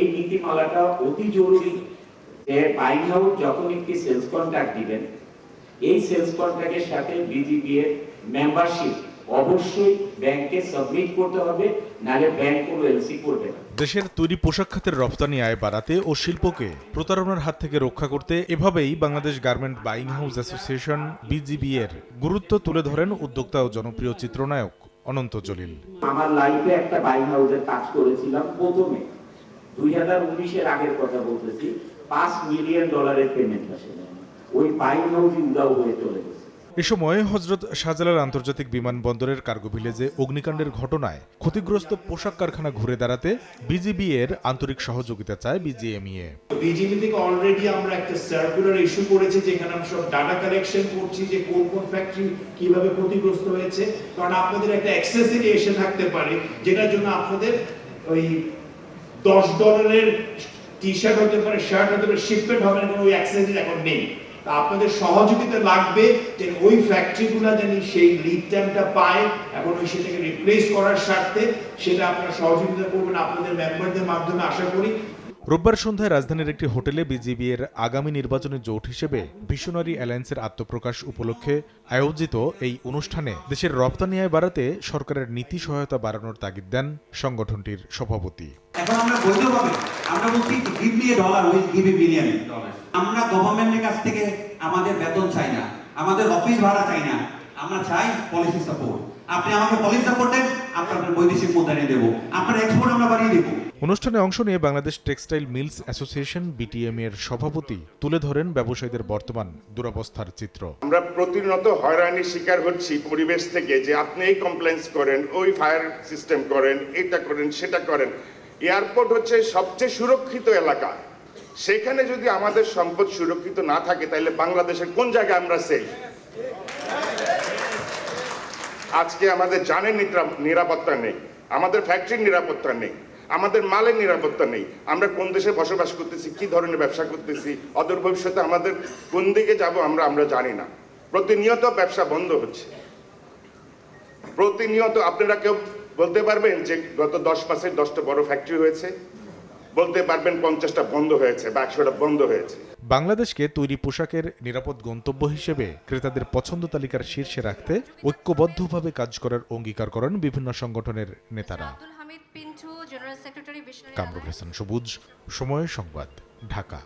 এই নীতিমালাটা অতি জরুরি যে বাইং হাউস যখন একটি সেলস কন্ট্রাক্ট দিবেন এই সেলস কন্ট্রাক্টের সাথে বিজিবি এর মেম্বারশিপ অবশ্যই ব্যাংকে সাবমিট করতে হবে নাহলে ব্যাংক কোনো এলসি করবে না। দেশের তৈরি পোশাক খাতের রপ্তানি আয় বাড়াতে ও শিল্পকে প্রতারণার হাত থেকে রক্ষা করতে এভাবেই Bangladesh garment buying house association B G B এর গুরুত্ব তুলে ধরেন উদ্যোক্তা ও জনপ্রিয় চিত্রনায়ক অনন্ত জলিল। আমার লাইফে একটা বাইং হাউসের কাজ করেছিলাম প্রথমে। দুই হাজার উনিশের আগের কথা বলতেছি পাঁচ মিলিয়ন ডলারের পেমেন্ট আসে। ওই হাউসই উদাও হয়ে চলে গেছে। এ সময় হজরত শাহজালাল আন্তর্জাতিক বিমানবন্দরের কার্গো ভিলেজে অগ্নিকাণ্ডের ঘটনায় ক্ষতিগ্রস্ত পোশাক কারখানা ঘুরে দাঁড়াতে বিজিবি এর আন্তরিক সহযোগিতা চায় বিজিএমইএ। বিজিবি থেকে অলরেডি আমরা একটা সার্কুলার ইস্যু করেছি যেখানে আমরা সব ডাটা কালেকশন করছি যে কোন কোন ফ্যাক্টরি কীভাবে ক্ষতিগ্রস্ত হয়েছে। কারণ আপনাদের একটা অ্যাক্সেসরি এসে থাকতে পারে যেটার জন্য আপনাদের ওই দশ ডলারের টি শার্ট হতে পারে শার্ট হতে পারে শিপমেন্ট হবে না কারণ ওই অ্যাক্সেসরি এখন নেই। তা আপনাদের সহযোগিতা লাগবে যে ওই ফ্যাক্টরিগুলো যেন সেই লিড টাইমটা পায় এখন ওই সেটাকে রিপ্লেস করার স্বার্থে সেটা আপনারা সহযোগিতা করবেন আপনাদের মেম্বারদের মাধ্যমে, আশা করি। রোববার সন্ধ্যায় রাজধানীর একটি হোটেলে বিজিবি এর আগামী নির্বাচনে জোট হিসেবে ভিশনারি অ্যালায়েন্সের আত্মপ্রকাশ উপলক্ষে আয়োজিত এই অনুষ্ঠানে দেশের রপ্তানি আয় বাড়াতে সরকারের নীতি সহায়তা বাড়ানোর তাগিদ দেন সংগঠনটির সভাপতি। এখন আমরা বৈধভাবে আমরা বলছি give me dollar will give a billion dollar আমরা গভর্নমেন্টের কাছ থেকে আমাদের বেতন চাই না আমাদের অফিস ভাড়া চাই না আমরা চাই পলিসি সাপোর্ট আপনি আমাকে পলিসি সাপোর্ট দেন আপনার বৈদেশিক মুদ্রা এনে দেবো। আপনার এক্সপোর্ট আমরা বাড়িয়ে দেবো। অনুষ্ঠানে অংশ নিয়ে Bangladesh textile mills association B T M এর সভাপতি তুলে ধরেন ব্যবসায়ীদের বর্তমান দুরবস্থার চিত্র। আমরা প্রতিনিয়ত হয়রানির শিকার হচ্ছি পরিবেশ থেকে যে আপনি এই কমপ্লেন্স করেন ওই ফায়ার সিস্টেম করেন এটা করেন সেটা করেন। এয়ারপোর্ট হচ্ছে সবচেয়ে সুরক্ষিত এলাকা। সেখানে যদি আমাদের সম্পদ সুরক্ষিত না থাকে, তাহলে বাংলাদেশের কোন জায়গায় আমরা সেফ আজকে আমাদের জানের নিরাপত্তা নেই, আমাদের ফ্যাক্টরির নিরাপত্তা নেই, আমাদের মালের নিরাপত্তা নেই। আমরা কোন দেশে বসবাস করতেছি, কি ধরনের ব্যবসা করতেছি, অদূর ভবিষ্যতে আমাদের কোন দিকে যাব আমরা আমরা জানি না। প্রতিনিয়ত ব্যবসা বন্ধ হচ্ছে। প্রতিনিয়ত আপনারা কেউ বলতে পারবেন যে গত দশ মাসে দশটা বড় ফ্যাক্টরি হয়েছে। বলতে পারবেন পঞ্চাশটা বন্ধ হয়েছে বা একশোটা বন্ধ হয়েছে। বাংলাদেশকে তৈরি পোশাকের নিরাপদ গন্তব্য হিসেবে ক্রেতাদের পছন্দ তালিকার শীর্ষে রাখতে ঐক্যবদ্ধভাবে কাজ করার অঙ্গীকার করেন বিভিন্ন সংগঠনের নেতারা। আব্দুল হামিদ পিন্টু জেনারেল সেক্রেটারি বিশনারি কামরুল হাসান সবুজ সময় সংবাদ ঢাকা।